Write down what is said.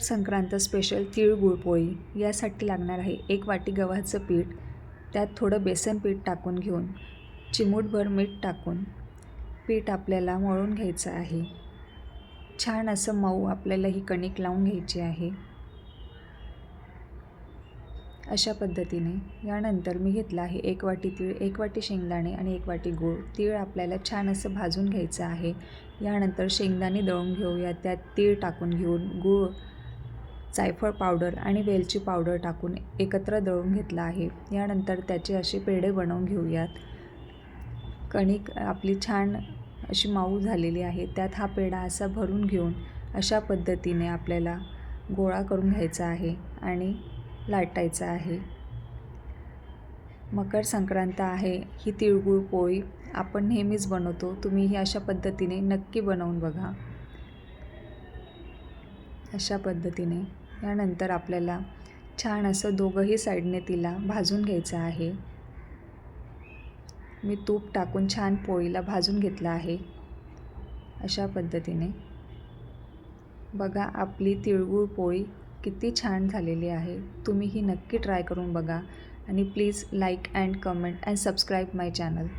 Sankrant special तीळ गुळपोळी यासाठी लागणार आहे एक वाटी गव्हाचं पीठ त्यात थोडं बेसन पीठ टाकून घेऊन चिमूटभर मीठ टाकून पीठ आपल्याला मळून घ्यायचं आहे. छान असं मऊ आपल्याला ही कणिक लावून घ्यायची आहे. अशा पद्धतीने यानंतर मी घेतलं आहे एक वाटी तीळ एक वाटी शेंगदाणे आणि एक वाटी गूळ. तीळ आपल्याला छान असं भाजून घ्यायचं आहे. यानंतर शेंगदाणे दळून घेऊया त्यात तीळ टाकून घेऊन गूळ जायफळ पावडर आणि वेलची पावडर टाकून एकत्र दळून घेतला आहे. यानंतर त्याचे असे पेढे बनवून घेऊयात. कणिक आपली छान अशी माऊ झालेली आहे. त्यात हा पेढा असा भरून घेऊन अशा पद्धतीने आपल्याला गोळा करून घ्यायचा आहे आणि लाटायचा आहे. मकर संक्रांत आहे. ही तिळगुळ पोळी आपण नेहमीच बनवतो. तुम्ही ही अशा पद्धतीने नक्की बनवून बघा. अशा पद्धतीने यानंतर आपल्याला छान असं दोघंही साईडने तिला भाजून घ्यायचं आहे. मी तूप टाकून छान पोळीला भाजून घेतलं आहे. अशा पद्धतीने. बघा आपली तिळगुळ पोळी किती छान झालेली आहे. तुम्ही ही नक्की ट्राय करून बघा आणि please like and comment and subscribe my channel.